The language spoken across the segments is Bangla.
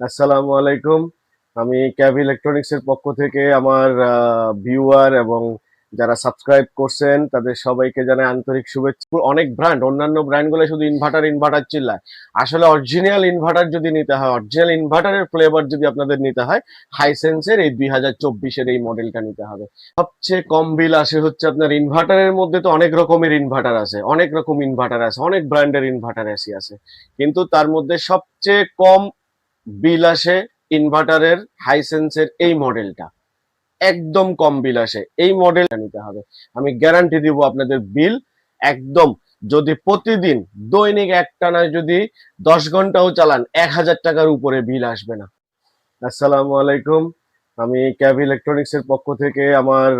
আসসালামু আলাইকুম। আমি ক্যাব ইলেকট্রনিক্স এর পক্ষ থেকে আমার ভিউয়ার এবং যারা সাবস্ক্রাইব করছেন, তাদের সবাইকে জানাই আন্তরিক শুভেচ্ছা। অনেক ব্র্যান্ড অন্যান্য ব্র্যান্ডগুলো শুধু ইনভার্টার ইনভার্টার চিল্লায়। আসলে অরিজিনাল ইনভার্টার যদি নিতে হয় অরিজিনাল ইনভার্টারের ফ্লেভার যদি আপনাদের নিতে হয় হাইসেন্সের এই দুই হাজার চব্বিশের এই মডেলটা নিতে হবে। সবচেয়ে কম বিল আসে হচ্ছে আপনার ইনভার্টারের মধ্যে তো অনেক রকমের ইনভার্টার আছে, অনেক রকম ইনভার্টার আছে, অনেক ব্র্যান্ডের ইনভার্টার এসি আছে কিন্তু তার মধ্যে সবচেয়ে কম বিল আসে ইনভার্টারের হাইসেন্সের এই মডেলটা একদম কম বিল আসে এই মডেলটা নিতে হবে। আমি গ্যারান্টি দিব আপনাদের বিল একদম। যদি প্রতিদিন দৈনিক একটানায় যদি দশ ঘন্টাও চালান, এক হাজার টাকার উপরে বিল আসবে না। আসসালামু আলাইকুম। আমি ক্যাব ইলেকট্রনিক্স এর পক্ষ থেকে আমার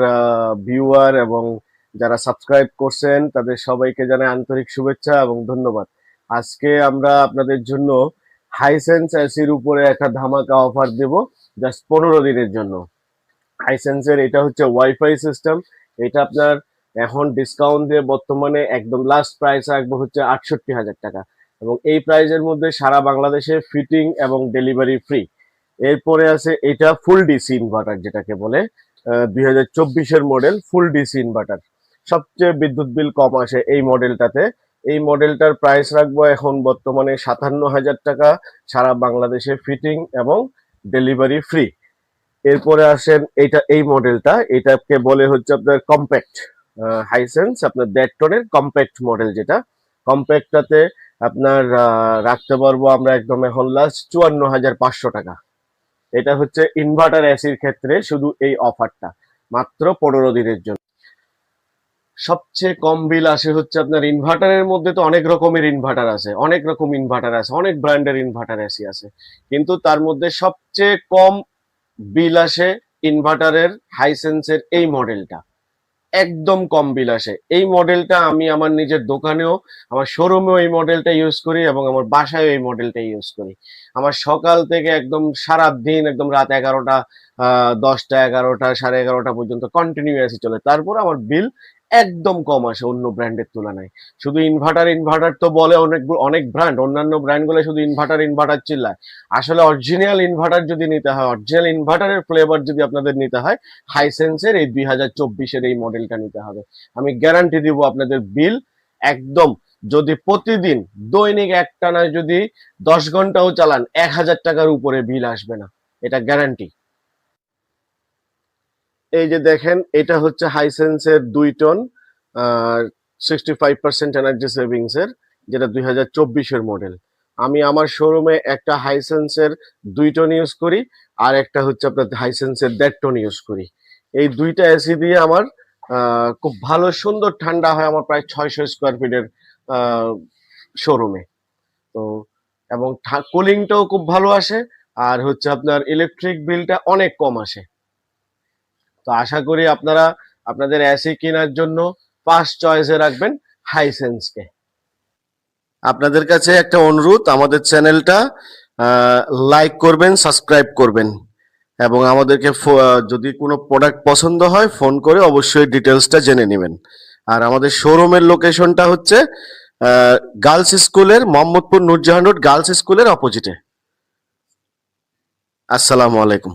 ভিউয়ার এবং যারা সাবস্ক্রাইব করছেন, তাদের সবাইকে জানাই আন্তরিক শুভেচ্ছা এবং ধন্যবাদ। আজকে আমরা আপনাদের জন্য হাইসেন্স এসির উপরে একটা ধামাকা অফার দেব জাস্ট পনেরো দিনের জন্য। হাইসেন্সের এটা হচ্ছে ওয়াইফাই সিস্টেম। এটা আপনার এখন ডিসকাউন্ট দিয়ে বর্তমানে একদম লাস্ট প্রাইস রাখব হচ্ছে আটষট্টি হাজার টাকা। এবং এই প্রাইজের মধ্যে সারা বাংলাদেশে ফিটিং এবং ডেলিভারি ফ্রি এরপরে আছে এটা ফুল ডিসি ইনভার্টার যেটাকে বলে দুই হাজার মডেল ফুল ডিসি ইনভার্টার সবচেয়ে বিদ্যুৎ বিল কম আসে এই মডেলটাতে এই মডেলটার প্রাইস রাখব এখন বর্তমানে সাতান্ন হাজার টাকা, সারা বাংলাদেশে ফিটিং এবং ডেলিভারি ফ্রি এরপরে আসেন এইটা, এই মডেলটা, এটাকে বলে হচ্ছে আপনার কম্প্যাক্ট হাইসেন্স আপনার দেড় টনের কম্প্যাক্ট মডেল যেটা। কম্প্যাক্টটাতে আপনার রাখতে পারব আমরা একদম এখন লাস্ট চুয়ান্ন হাজার পাঁচশো টাকা। এটা হচ্ছে ইনভার্টার এসির ক্ষেত্রে শুধু এই অফারটা মাত্র পনেরো দিনের জন্য। সবচেয়ে কম বিল আসে হচ্ছে আপনার ইনভার্টারের মধ্যে তো অনেক রকমের ইনভার্টার আছে অনেক রকম ইনভার্টার আছে অনেক ব্র্যান্ডের ইনভার্টার এসি আছে কিন্তু তার মধ্যে সবচেয়ে কম বিল আসে ইনভার্টারের হাইসেন্সের এই মডেলটা একদম কম বিল আসে। এই মডেলটা আমি আমার নিজের দোকানেও, আমার শোরুমেও এই মডেলটা ইউজ করি এবং আমার বাসায়ও এই মডেলটা ইউজ করি। আমার সকাল থেকে একদম সারা দিন একদম রাত এগারোটা দশটা এগারোটা, সাড়ে এগারোটা পর্যন্ত কন্টিনিউ এসি চলে। তারপর আমার বিল একদম কম আসে অন্য ব্র্যান্ডের তুলনায়। শুধু ইনভার্টার ইনভার্টার তো বলে অনেক অনেক ব্র্যান্ড অন্যান্য ব্র্যান্ডগুলো শুধু ইনভার্টার ইনভার্টার চিল্লায়। আসলে অরিজিনাল ইনভার্টার যদি নিতে হয় অরিজিনাল ইনভার্টারের ফ্লেভার যদি আপনাদের নিতে হয় হাইসেন্সের এই দুই হাজার চব্বিশের এই মডেলটা নিতে হবে। আমি গ্যারান্টি দিব আপনাদের বিল একদম। যদি প্রতিদিন দৈনিক একটানায় যদি দশ ঘন্টাও চালান, এক হাজার টাকার উপরে বিল আসবে না। এটা গ্যারান্টি এই যে দেখেন, এটা হচ্ছে হাইসেন্সের দুই ton sixty five percent energy savings এর যেটা দুই হাজার চব্বিশের মডেল আমি আমার শোরুমে একটা হাইসেন্সের দুই টন ইউজ করি, আর একটা হচ্ছে আপনার হাইসেন্সের দেড় টন ইউজ করি। এই দুইটা এসি দিয়ে আমার খুব ভালো সুন্দর ঠান্ডা হয় আমার প্রায় ছয়শো স্কোয়ার ফিটের শোরুমে তো, এবং কুলিংটাও খুব ভালো আসে, আর হচ্ছে আপনার ইলেকট্রিক বিলটা অনেক কম আসে। তো আশা করি আপনারা আপনাদের এসি কেনার জন্য ফার্স্ট চয়েসে রাখবেন হাইসেন্সকে আপনাদের কাছে একটা অনুরোধ, আমাদের চ্যানেলটা লাইক করবেন সাবস্ক্রাইব করবেন এবং আমাদেরকে যদি কোনো প্রোডাক্ট পছন্দ হয় ফোন করে অবশ্যই ডিটেলসটা জেনে নেবেন। আর আমাদের শোরুমের লোকেশনটা হচ্ছে গার্লস স্কুলের মোহাম্মদপুর নূরজাহান রোড গার্লস স্কুলের অপোজিটে আসসালামু আলাইকুম।